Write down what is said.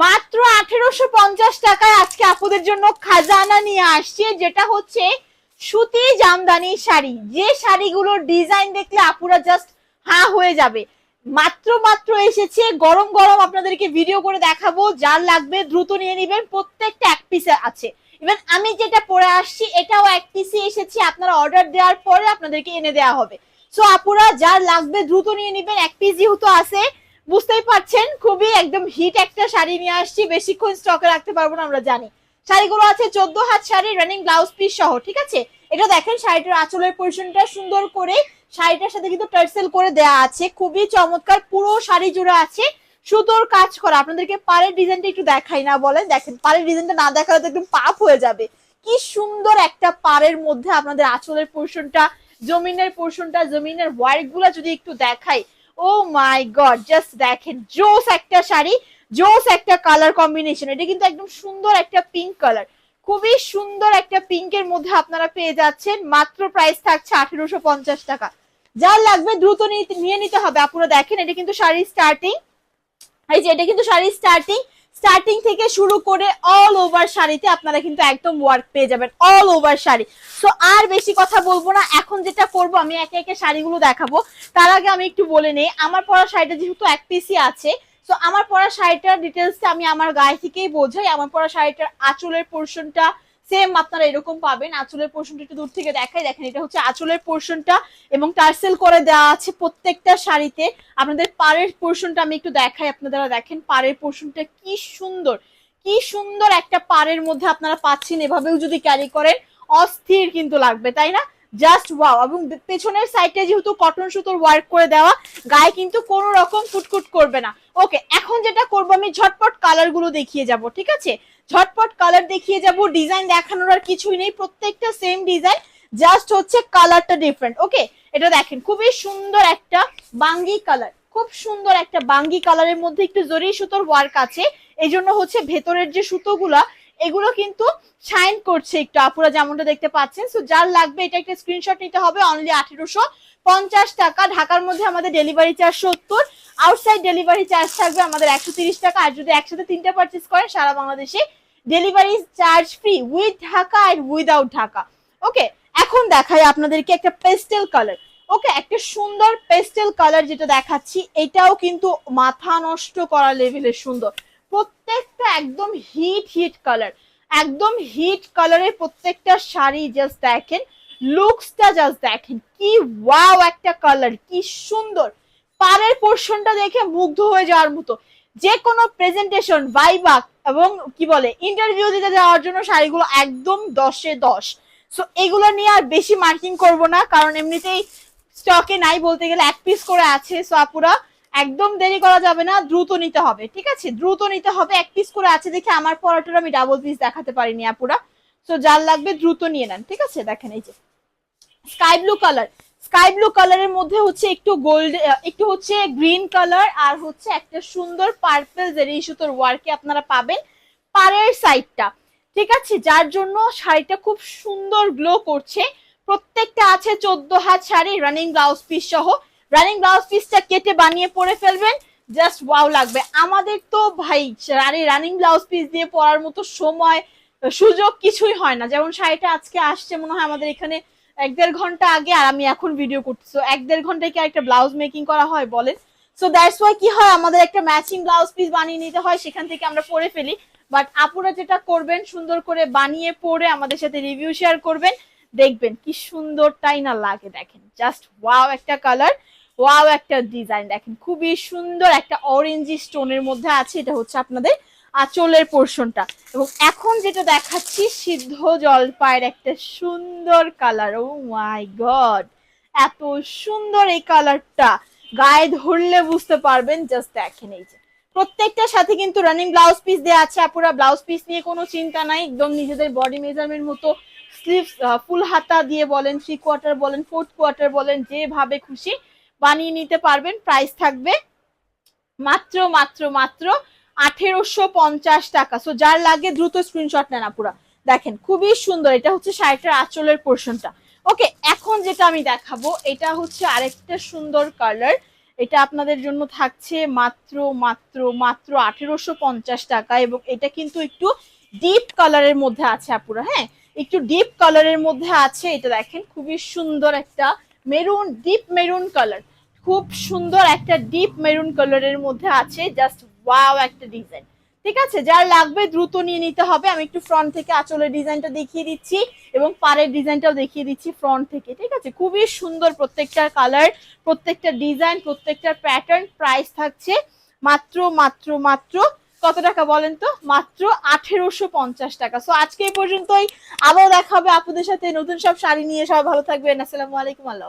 মাত্র আঠেরোশো পঞ্চাশ টাকায় আজকে আপুদের জন্য খাজানা নিয়ে আসছে, যেটা হচ্ছে সুতি জামদানি শাড়ি। যে শাড়িগুলোর ডিজাইন দেখলে আপুরা জাস্ট হা হয়ে যাবে। মাত্র মাত্র এসেছে, গরম গরম আপনাদেরকে ভিডিও করে দেখাবো, যার লাগবে দ্রুত নিয়ে নেবেন, প্রত্যেকটা এক পিসে আছে। ইভেন আমি যেটা পরে আসছি, এটাও এক পিসে এসেছে, আপনারা অর্ডার দেওয়ার পরে আপনাদেরকে এনে দেওয়া হবে। সো আপুরা যার লাগবে দ্রুত নিয়ে নেবেন, এক পিস যেহেতু আছে বুঝতেই পারছেন, খুবই একদম হিট একটা শাড়ি নিয়ে আসছি, বেশিক্ষণ স্টকে রাখতে পারব না আমরা জানি। শাড়িগুলো আছে চোদ্দ হাত শাড়ি রানিং ব্লাউজ পিস সহ, ঠিক আছে? এটা দেখেন শাড়িটার আঁচলের পোর্শনটা সুন্দর করে, শাড়িটার সাথে কিন্তু টার্সেল করে দেয়া আছে, খুবই চমৎকার, পুরো শাড়ি জুড়ে আছে। সুতোর কাজ করা, আপনাদেরকে পাড়ের ডিজাইনটা একটু দেখাই না বলেন। দেখেন, পাড়ের ডিজাইনটা না দেখালে তো একদম পাপ হয়ে যাবে। কি সুন্দর একটা পাড়ের মধ্যে আপনাদের আঁচলের পোর্শনটা জমিনের পোর্শনটা জমিনের ওয়ার্কগুলা যদি একটু দেখাই ও মাই গড জাস্ট দেখেন, জোস একটা শাড়ি, জোস একটা কালার কম্বিনেশন এটা কিন্তু একদম সুন্দর একটা পিঙ্ক কালার খুবই সুন্দর একটা পিঙ্কের মধ্যে আপনারা পেয়ে যাচ্ছেন, মাত্র প্রাইস থাকছে আঠেরোশো পঞ্চাশ টাকা। যার লাগবে দ্রুত নিয়ে নিতে হবে আপনারা দেখেন, এটা কিন্তু শাড়ির স্টার্টিং এই যে, এটা কিন্তু শাড়ির স্টার্টিং স্টার্টিং থেকে শুরু করে অল ওভার শাড়িতে আপনারা কিন্তু একদম ওয়ার্ক পেয়ে যাবেন অল ওভার শাড়ি। তো আর বেশি কথা বলব না, এখন যেটা করব, আমি একে একে শাড়িগুলো দেখাবো। তার আগে আমি একটু বলে নেই, আমার পরা শাড়িটা যেহেতু এক পিসি আছে তো আমার পরা শাড়িটার ডিটেলসটা আমি আমার গায়ে থেকেই বোঝাই। আমার পরা শাড়িটার আঁচলের পোর্শনটা সেম আপনারা এরকম পাবেন। আঁচলের পোর্শনটা একটু দূর থেকে দেখাই। দেখেন, এটা হচ্ছে আঁচলের পোর্শনটা এবং টার্সেল করে দেওয়া আছে প্রত্যেকটা শাড়িতে। আপনাদের পাড়ের পোর্শনটা আমি একটু দেখাই আপনারা দেখেন, পাড়ের পোর্শনটা কি সুন্দর। কি সুন্দর একটা পাড়ের মধ্যে আপনারা পাচ্ছেন। এভাবেও যদি ক্যারি করেন, অস্থির কিন্তু লাগবে, তাই না? জাস্ট ওয়াও এবং পেছনের সাইডে যেহেতু কটন সুতোর ওয়ার্ক করে দেওয়া, গায়ে কিন্তু কোনো রকম ফুটকুট করবে না। ওকে এখন যেটা করব আমি ঝটপট কালারগুলো দেখিয়ে যাব, ঠিক আছে? ঝটপট কালার দেখিয়ে যাব ডিজাইন দেখানোর আর কিছুই নেই, প্রত্যেকটা সেম ডিজাইন জাস্ট হচ্ছে কালারটা ডিফারেন্ট ওকে এটা দেখেন, খুবই সুন্দর একটা বাঙ্গি কালার খুব সুন্দর একটা বাঙ্গি কালারের মধ্যে একটু জরি সুতোর ওয়ার্ক আছে এই জন্য হচ্ছে ভেতরের যে সুতোগুলা এগুলো কিন্তু শাইন করছে একটু। আপুরা যেমনটা দেখতে পাচ্ছেন সো যার লাগবে এটা একটা স্ক্রিনশট নিতে হবে। অনলি আঠেরোশো পঞ্চাশ টাকা। ঢাকার মধ্যে আমাদের ডেলিভারি চার্জ সত্তর আউটসাইড ডেলিভারি চার্জ থাকবে আমাদের একশো টাকা। আর যদি একসাথে তিনটা পারচেস করেন, সারা বাংলাদেশে delivery charge free with Dhaka R without Dhaka okay এখন দেখাই আপনাদেরকে একটা পেস্টেল কালার ওকে একটা সুন্দর পেস্টেল কালার যেটা দেখাচ্ছি, এটাও কিন্তু মাথা নষ্ট করা লেভেলের সুন্দর। প্রত্যেকটা একদম হিট হিট কালার একদম হিট কালারের প্রত্যেকটা শাড়ি জাস্ট দেখেন। লুকসটা জাস্ট দেখেন। কি ওয়াও একটা কালার কি সুন্দর। পাড়ের পোর্শনটা দেখে মুগ্ধ হয়ে যাওয়ার মতো। যে কোনো প্রেজেন্টেশন ভাইবাক এবং কি বলে ইন্টারভিউ দিতে যাওয়ার জন্য শাড়িগুলো একদম দশে দশ। সো এগুলো নিয়ে আর বেশি মার্কিং করব না, কারণ এমনিতেই স্টকে নাই বলতে গেলে, এক পিস করে আছে। সো আপুরা একদম দেরি করা যাবে না, দ্রুত নিতে হবে, ঠিক আছে? দ্রুত নিতে হবে, এক পিস করে আছে দেখে আমার পরাটার আমি ডাবল পিস দেখাতে পারিনি আপুরা। সো যার লাগবে দ্রুত নিয়ে নেন, ঠিক আছে? দেখেন এই যে sky blue colour sky blue কালারের মধ্যে হচ্ছে একটু গোল্ড একটু হচ্ছে গ্রিন কালার আর হচ্ছে একটা সুন্দর পার্পল জেরি সুতোর ওয়ার্কে আপনারা পাবেন পাড়ের সাইডটা ঠিক আছে? যার জন্য শাড়িটা খুব সুন্দর গ্লো করছে। প্রত্যেকটা আছে চোদ্দ হাত শাড়ি রানিং ব্লাউজ পিস সহ। রানিং ব্লাউজ পিসটা কেটে বানিয়ে পরে ফেলবেন। জাস্ট ওয়াও লাগবে। আমাদের তো ভাই, রানিং ব্লাউজ পিস দিয়ে পরার মতো সময়, সুযোগ কিছুই হয় না। যেমন শাড়িটা আজকে আসছে, মনে হয় আমাদের এখানে এক দেড় ঘণ্টা আগে, আর আমি এখন ভিডিও করতেছি এক দেড় ঘন্টায় কি একটা ব্লাউজ মেকিং করা হয় বলেন? সো দ্যাটস ওয়াই কি হয়, আমাদের একটা ম্যাচিং ব্লাউজ পিস বানিয়ে নিতে হয়, সেখান থেকে আমরা পরে ফেলি। বাট আপুরা যেটা করবেন, সুন্দর করে বানিয়ে পরে আমাদের সাথে রিভিউ শেয়ার করবেন। দেখবেন কি সুন্দরটাই না লাগে, দেখেন। জাস্ট ওয়াও একটা কালার ওয়াও একটা ডিজাইন দেখেন, খুবই সুন্দর একটা অরেঞ্জি স্টোনের মধ্যে আছে, এটা হচ্ছে আপনাদের আঁচলের পোর্শনটা। এবং এখন যেটা দেখাচ্ছি, সিদ্ধ জলপাইয়ের একটা সুন্দর কালার ও মাই গড এত সুন্দর এই কালারটা গায়ে ধরলে বুঝতে পারবেন জাস্ট দেখেন এই যে। প্রত্যেকটার সাথে কিন্তু রানিং ব্লাউজ পিস দেওয়া আছে, আপুরা। ব্লাউজ পিস নিয়ে কোনো চিন্তা নাই, একদম নিজেদের বডি মেজারমেন্ট মতো স্লিভস ফুল হাতা দিয়ে বলেন থ্রি কোয়ার্টার বলেন ফোর্থ কোয়ার্টার বলেন, যেভাবে খুশি বানিয়ে নিতে পারবেন প্রাইস থাকবে মাত্র মাত্র মাত্র আঠেরোশো পঞ্চাশ টাকা। সো যার লাগে দ্রুত স্ক্রিনশট নেন আপুরা। দেখেন, খুবই সুন্দর। এটা হচ্ছে শাড়িটার আঁচলের পোর্শনটা ওকে এখন যেটা আমি দেখাবো, এটা হচ্ছে আরেকটা সুন্দর কালার এটা আপনাদের জন্য থাকছে মাত্র মাত্র মাত্র আঠেরোশো পঞ্চাশ টাকা এবং এটা কিন্তু একটু ডিপ কালারের মধ্যে আছে আপুরা হ্যাঁ? একটু ডিপ কালারের মধ্যে আছে। এটা দেখেন, খুবই সুন্দর একটা মেরুন ডিপ মেরুন কালার খুব সুন্দর একটা ডিপ মেরুন কালারের মধ্যে আছে জাস্ট ওয়াও একটা ডিজাইন ঠিক আছে? যার লাগবে দ্রুত নিয়ে নিতে হবে। আমি একটু ফ্রন্ট থেকে আঁচলের ডিজাইনটা দেখিয়ে দিচ্ছি এবং পাড়ের ডিজাইনটাও দেখিয়ে দিচ্ছি ফ্রন্ট থেকে। ঠিক আছে? খুবই সুন্দর প্রত্যেকটার কালার প্রত্যেকটা ডিজাইন প্রত্যেকটার প্যাটার্ন প্রাইস থাকছে মাত্র মাত্র মাত্র কত টাকা বলেন তো? মাত্র আঠেরোশো পঞ্চাশ টাকা। সো আজকে এই পর্যন্তই। আবার দেখা হবে আপুদের সাথে নতুন সব শাড়ি নিয়ে। সবাই ভালো থাকবেন। আসসালামু আলাইকুম, আল্লাহ।